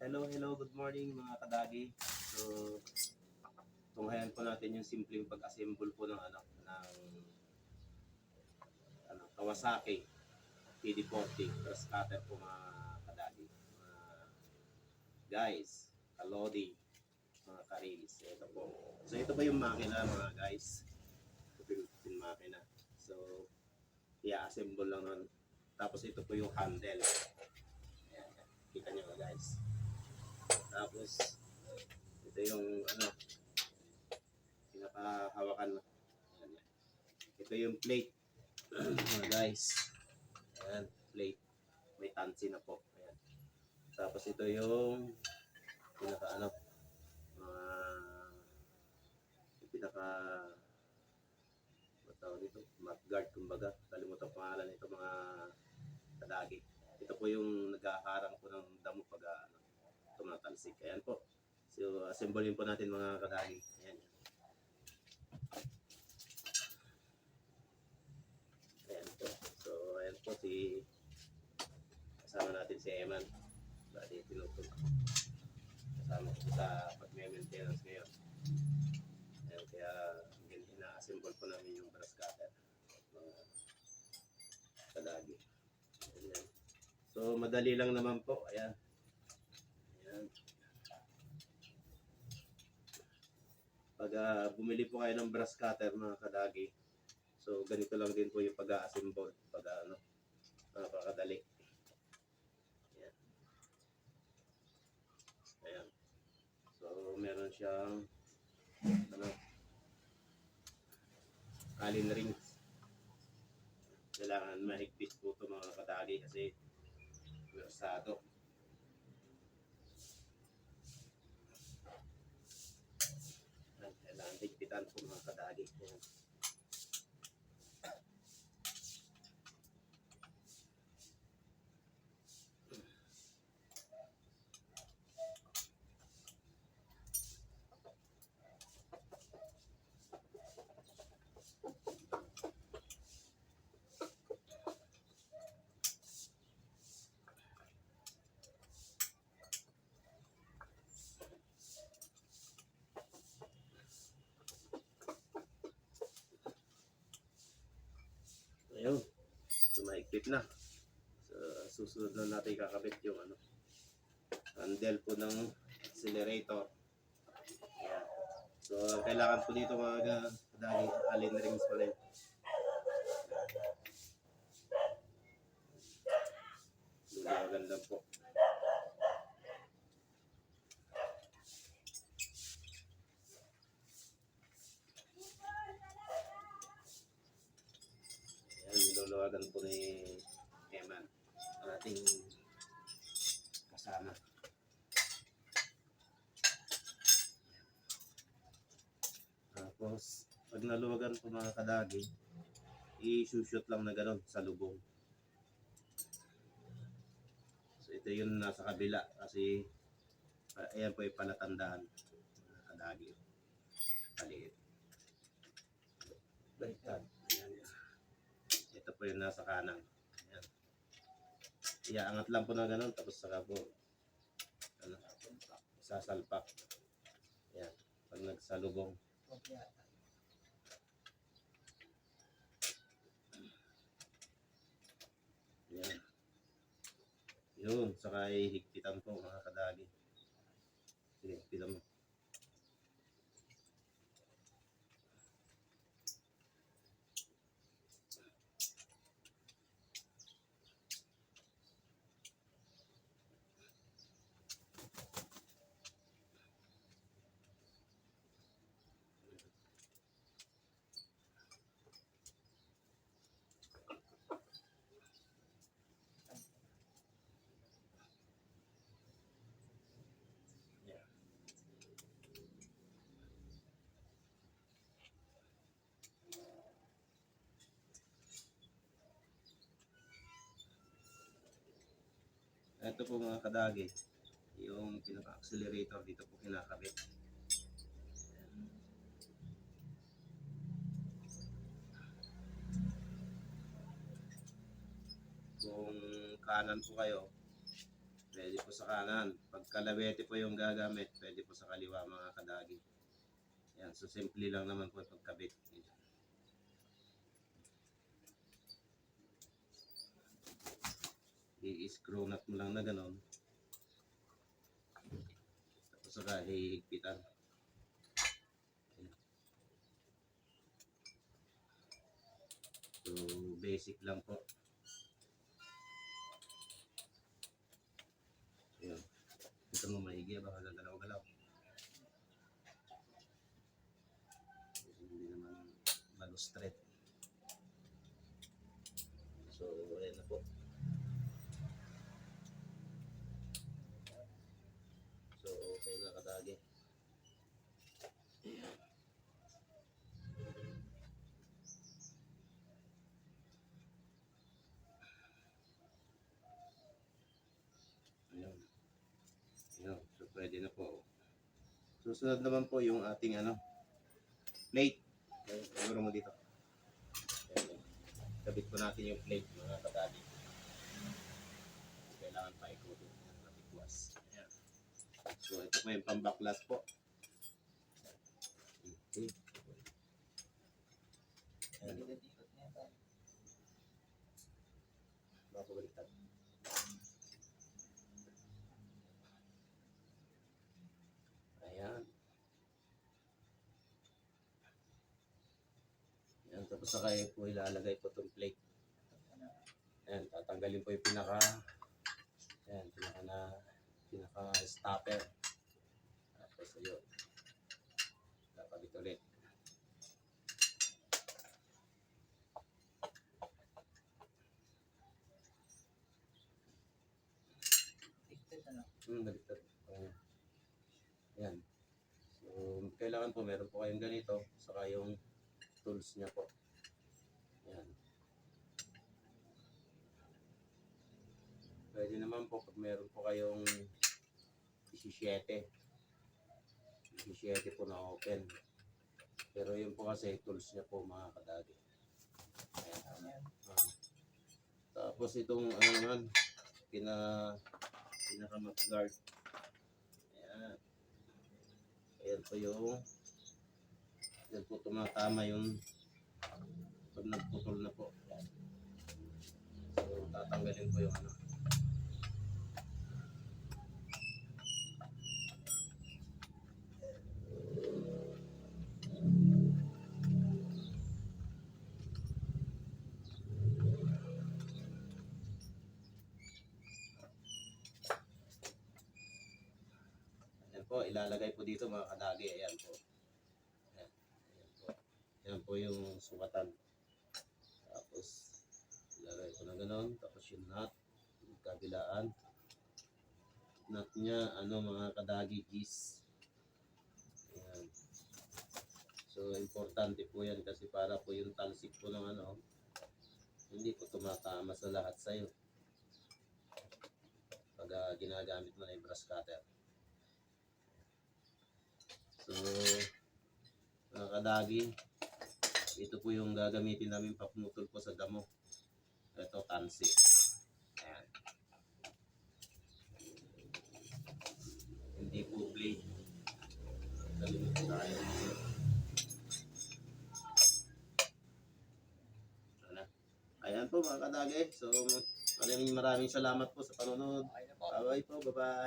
Hello, hello, good morning mga kadagi. So, tunghayan po natin yung simpleng pag-assemble po ng ano, ng ano, Kawasaki PD40 cross cutter po mga kadagi. Mga guys, kalodi, mga karilis. Ito po. So, ito po yung makina mga guys. Ito yung makina. So, i-assemble lang nun. Tapos ito po yung handle. Ayan, kita nyo guys. Tapos, ito yung ano, pinakahawakan. Yan. Ito yung plate. Mga guys. Ayan, plate. May tansi na po. Ayan. Tapos ito yung pinaka ano, mga yung pinaka tawag dito, mudguard kumbaga. Kalimutan ang pangalan nito mga kadagi. Ito po yung naghaharang po ng damo pag ah, ano, tumatalsik. Ayan po. So, assemblein po natin mga kadagi. Ayan. Ayan po. So, ayan po si kasama natin si Eman. Bali, tinutog. Kasama ko sa pag-maintenance ngayon. Ayan, kaya ina-assemble po namin yung brass cutter. Mga kadagi. Ayan. So, madali lang naman po. Ayan. Pag ah, bumili po kayo ng brass cutter mga kadagi, so ganito lang din po yung pag-assemble pag ah, ano, napakadali. Ayan. Ayan. So meron siyang ano, allen rings. Kailangan mahigpit po ito mga kadagi kasi Yeah. Mahigpit na. So, susunod na natin kakabit yung ano, handle po ng accelerator. Ayan. So, ang kailangan po dito mga ga- dahil allen rings pa rin. Lulagan lang po. Ayan, niluluwagan po ni Eman, ang ating kasama. Tapos, pag naluwagan po mga kadagi, i-shoot lang na gano'n sa lubong. So, ito yung nasa kabila kasi ah, ayan po yung palatandaan mga kadagi. Paliit. Baliktad. Po yung nasa kanan. Ayan. Iaangat lang po na gano'n tapos saka po ano, sasalpak. Ayan. Pag nagsalubong. Ayan. Yun. Saka higpitan po mga kadagi. Sige, higpitan mo. Ito po mga kadagi, yung pinaka-accelerator dito po kinakabit. Kung kanan po kayo, pwede po sa kanan. Pag kalawete po yung gagamit, pwede po sa kaliwa mga kadagi. Yan, so simple lang naman po pagkabit. I-screw nut mo lang na ganon. Tapos saka hihigpitan. So, basic lang po. Ayan. Ito mo maigi, baka gagalaw-galaw. Hindi naman malustret. So, ayan na po. So, okay na kadagi. Ayan. Ayan. So, pwede na po. Susunod naman po yung ating ano, plate. Siguro mo dito. Kabit po natin yung plate, mga kadali. Kailangan pa ikutin ng matikwas. Ayan. So, ito po yung pambaklas po. Okay. Ayan. Baka baliktad. Ayan. Ayan, tapos saka po ilalagay po itong plate. Ayan, tatanggalin po yung pinaka ayan, pinaka na pinaka stopper. Tapos ayun. Kakabit ulit. Hmm, baliktad. Ayan. Ayan. So, kailangan po meron po kayong ganito, saka yung tools niya po. Ayan. Pwede naman po pag meron po kayong 17. 17 po na open. Pero yun po kasi tools niya po mga kadagi. Ayan. Ah. Tapos itong ano naman, pina pinaka mat guard. Ayan. Ayan po yung yan po tumatama yung pag nagputol na po. So tatanggalin po yung ano. Po, ilalagay po dito mga kadagi. Ayan po. Ayan, ayan po. Ayan po yung sukatan. Tapos, ilalagay ko na ganon. Tapos yung nut, yung kabilaan. Nut niya, ano mga kadagi, gis. Ayan. So, importante po yan kasi para po yung talsik po ng ano, hindi po tumatama sa lahat sa'yo. Pag ah, ginagamit mo na yung brush cutter. So, mga kadagi, ito po yung gagamitin namin papumutol po sa damo. Ito, tansi. Ayan. Hindi po blade. Galimit tayo. Ano? Ayan po mga kadagi. So, maraming maraming salamat po sa panonood. Okay na po. Po. Bye-bye.